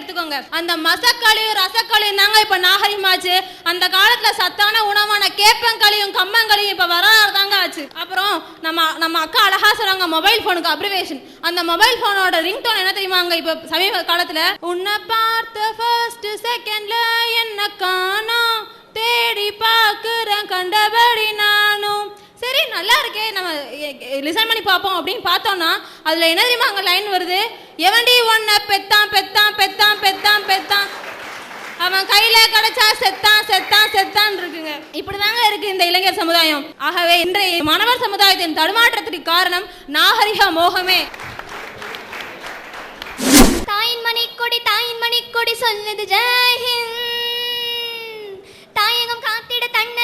எடுத்துக்கோங்க. அந்த மசக்களியும் ரசக்களியும் தாங்க இப்ப நாகரிகமாச்சு. அந்த காலத்துல சத்தான உணவான கேப்பங்களியும் கம்மங்களியும் இப்ப வரலாறு தாங்க ஆச்சு. அப்புறம் நம்ம நம்ம அக்கா அழகா சொல்றாங்க மொபைல் போனுக்கு அப்ரிவேஷன் அந்த மொபைல் போனோட ரிங்டோன் என்ன தெரியுமாங்க இப்ப சமீப காலத்துல? உன்னை பார்த்த ஃபர்ஸ்ட் செகண்ட்ல என்ன காணோம். தேடி பார்க்குறேன் கண்டபடி நல்லா இருக்கே நம்ம லிசன் பண்ணி பார்ப்போம் அப்படின்னு பார்த்தோம்னா அதுல என்ன தெரியுமா அங்க லைன் வருது? எவன்டி ஒன்ன பெத்தான் பெத்தான் பெத்தான் பெத்தான் பெத்தான். அவன் கையில கிடைச்சா செத்தான் செத்தான் செத்தான் இருக்குங்க. இப்படிதாங்க இருக்கு இந்த இளைஞர் சமுதாயம். ஆகவே இன்றைய மாணவர் சமுதாயத்தின் தடுமாற்றத்திற்கு காரணம் நாகரிக மோகமே. தாயின் மணி கொடி தாயின் மணிக்கொடி சொல்லுது ஜெய்ஹிந்த் தாயகம் காத்திட தன்னை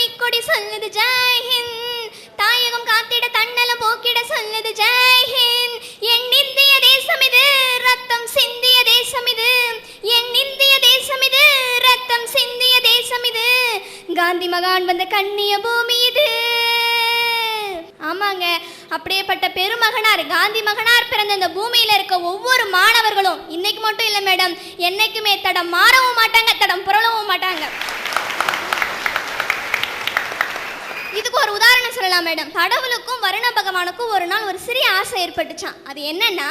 கொடி மணிக்கொடி சொல்லுது ஜெய்ஹிந்த் தாயகம் காத்திட தன்னலம் போக்கிட சொல்லுது ஜெய்ஹிந்த் என் இந்திய தேசம் இது ரத்தம் சிந்திய தேசம் இது. என் இந்திய தேசம் இது ரத்தம் சிந்திய தேசம் இது. காந்தி மகான் வந்த கண்ணிய பூமி இது. ஆமாங்க அப்படியேப்பட்ட பெருமகனார் காந்தி மகனார் பிறந்த இந்த பூமியில இருக்க ஒவ்வொரு மாணவர்களும் இன்னைக்கு மட்டும் இல்லை மேடம் என்னைக்குமே தடம் மாறவும் மாட்டாங்க தடம் புரளவும் மாட்டாங்க. మేడం. పడవలకు வருண பகவானுக்கும் ஒரு நாள் ஒரு சிறிய ஆசை ஏற்பட்டுச்சான் அது என்னன்னா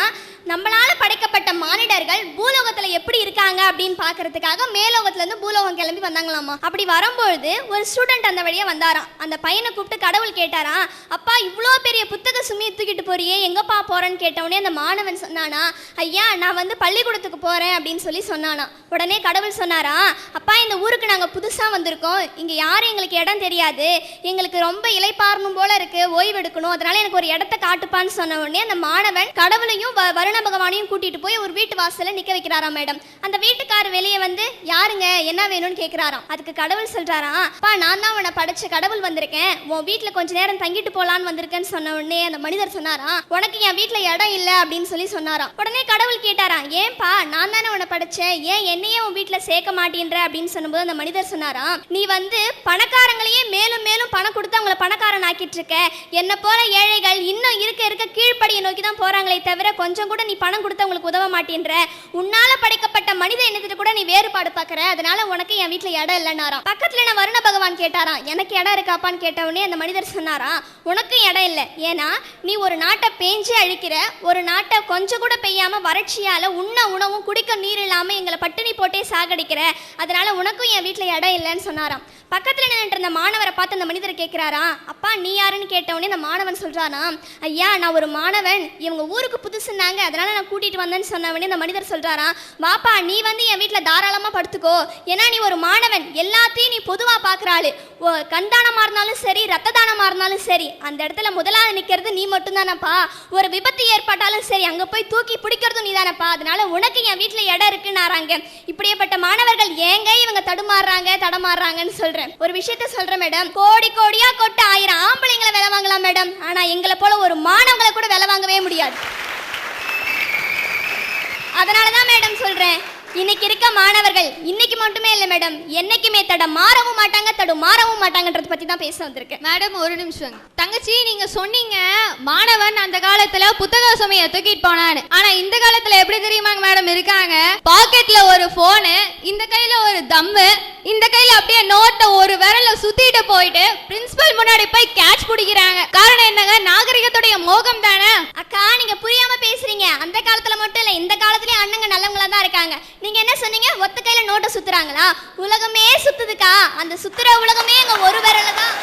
நம்மளால படைக்கப்பட்ட மானிடர்கள் பூலோகத்துல எப்படி இருக்காங்க அப்படின்னு பார்க்கறதுக்காக மேலோகத்துல இருந்து பூலோகம் கிளம்பி வந்தாங்களாமா. அப்படி வரும்பொழுது ஒரு ஸ்டூடெண்ட் அந்த வழியா வந்தாராம். அந்த பையனை கூப்பிட்டு கடவுள் கேட்டாராம் அப்பா இவ்வளோ பெரிய புத்தக சுமையை தூக்கிட்டு போறியே எங்கப்பா போறேன்னு கேட்டவுடனே அந்த மாணவன் சொன்னானா ஐயா நான் வந்து பள்ளிக்கூடத்துக்கு போறேன் அப்படின்னு சொல்லி சொன்னானா உடனே கடவுள் சொன்னாரா அப்பா இந்த ஊருக்கு நாங்க புதுசா வந்திருக்கோம். இங்க யாரும் எங்களுக்கு இடம் தெரியாது. எங்களுக்கு ரொம்ப இலைப்பாரணும் போல இருக்கு. ஓய்வெடுக்கும் இருக்கணும் அதனால எனக்கு ஒரு இடத்த காட்டுப்பான்னு சொன்ன உடனே அந்த மாணவன் கடவுளையும் வருண பகவானையும் கூட்டிட்டு போய் ஒரு வீட்டு வாசல்ல நிக்க வைக்கிறாராம் மேடம். அந்த வீட்டுக்காரர் வெளியே வந்து யாருங்க? என்ன வேணும்னு கேக்குறாராம். அதுக்கு கடவுள் சொல்றாராம் அப்பா நான் தான் உன்னை படைச்ச கடவுள் வந்திருக்கேன். உன் வீட்டுல கொஞ்ச நேரம் தங்கிட்டு போலான்னு வந்திருக்கேன்னு சொன்ன உடனே அந்த மனிதர் சொன்னாராம் உனக்கு என் வீட்டுல இடம் இல்ல அப்படின்னு சொல்லி சொன்னாராம். உடனே கடவுள் கேட்டாராம் ஏன்பா நான் தானே உன்னை படைச்சேன். ஏன் என்னையே உன் வீட்டுல சேர்க்க மாட்டேன்ற? அப்படின்னு சொன்னபோது அந்த மனிதர் சொன்னாராம் நீ வந்து பணக்காரங்களையே மேலும் மேலும் பணம் கொடுத்து அவங்கள பணக்காரன் ஆக்கிட்டு இருக்க. என்ன போல ஏழைகள் இன்னும் இருக்க இருக்க கீழ்ப்படியை நோக்கி தான் போறாங்களே தவிர கொஞ்சம் கூட நீ பணம் கொடுத்து அவங்களுக்கு உதவ மாட்டேன்ற. உன்னால படைக்கப்பட்ட மனித இனத்தை கூட நீ வேறுபாடு பாக்குற அதனால உனக்கு என் வீட்டுல இடம் இல்லைன்னாராம். பக்கத்துல நான் வருண கேட்டாராம். எனக்கு இடம் இருக்காப்பான்னு கேட்ட உடனே அந்த மனிதர் சொன்னாராம் உனக்கும் இடம் இல்லை. ஏன்னா நீ ஒரு நாட்டை பேஞ்சு அழிக்கிற ஒரு நாட்டை கொஞ்சம் கூட பெய்யாமல் வறட்சியால உண்ண உணவும் குடிக்க நீர் இல்லாமல் எங்களை பட்டினி போட்டே சாகடிக்கிற அதனால உனக்கும் என் வீட்டில் இடம் இல்லைன்னு சொன்னாராம். பக்கத்துல நின்று அந்த மாணவரை பார்த்து அந்த மனிதர் கேட்குறாராம் அப்பா நீ யாருன்னு கேட்ட உடனே அந்த மாணவன் சொல்றாராம் ஐயா நான் ஒரு மாணவன். இவங்க ஊருக்கு புதுசுன்னாங்க அதனால நான் கூட்டிட்டு வந்தேன்னு சொன்ன உடனே அந்த மனிதர் சொல்றாராம் வாப்பா நீ வந்து என் வீட்டில் தாராளமாக படுத்துக்கோ. ஏன்னா நீ ஒரு மாணவன். எல்லாத்தையும் நீ பொதுவா பார்க்குறாள் கூடாது ஓ, கண் இருந்தாலும் சரி ரத்த தானமாக இருந்தாலும் சரி. அந்த இடத்துல முதலாவது நிற்கிறது நீ மட்டும்தானப்பா. ஒரு விபத்து ஏற்பட்டாலும் சரி அங்கே போய் தூக்கி பிடிக்கிறதும் நீ தானப்பா அதனால உனக்கு என் வீட்டில் இடம் இருக்குன்னாராங்க இப்படியேப்பட்ட மாணவர்கள் ஏங்க இவங்க தடுமாறுறாங்க தடமாறுறாங்கன்னு சொல்கிறேன் ஒரு விஷயத்த சொல்கிறேன் மேடம் கோடி கோடியாக கொட்ட ஆயிரம் ஆம்பளைங்களை விலை வாங்கலாம் மேடம் ஆனால் எங்களை போல ஒரு மாணவங்களை கூட விலை வாங்கவே முடியாது. அதனாலதான் மேடம் சொல்கிறேன் இன்னைக்கு இருக்க மாணவர்கள் இன்னைக்கு மட்டுமே இல்லை மேடம் என்னைக்குமே தட மாறவும் மாட்டாங்க தடு மாறவும் மாட்டாங்கன்றத பத்தி தான் பேச வந்திருக்கேன். மேடம் ஒரு நிமிஷம். தங்கச்சி நீங்க சொன்னீங்க மாணவன் அந்த காலத்துல புத்தக சுமைய தூக்கிட்டு போனான்னு. ஆனா இந்த காலத்துல எப்படி தெரியுமாங்க மேடம் இருக்காங்க? பாக்கெட்ல ஒரு போனு இந்த கையில ஒரு தம்மு இந்த கையில அப்படியே நோட்டை ஒரு விரல சுத்திட்டு போயிட்டு முன்னாடி போய் கேட்ச் பிடிக்கிறாங்க. காரணம் என்னங்க? நாகரிகத்துடைய மோகம் தானே? அக்கா நீங்க புரியாம பேசுறீங்க. அந்த காலத்துல மட்டும் இல்ல இந்த காலத்துலயும் அண்ணங்க நல்லவங்களா தான் இருக்காங்க. நீங்க என்ன சொன்னீங்க? ஒத்த கையில நோட்டை சுத்துறாங்களா? உலகமே சுத்துதுக்கா? அந்த சுத்துற உலகமே எங்க ஒரு விரல தான்.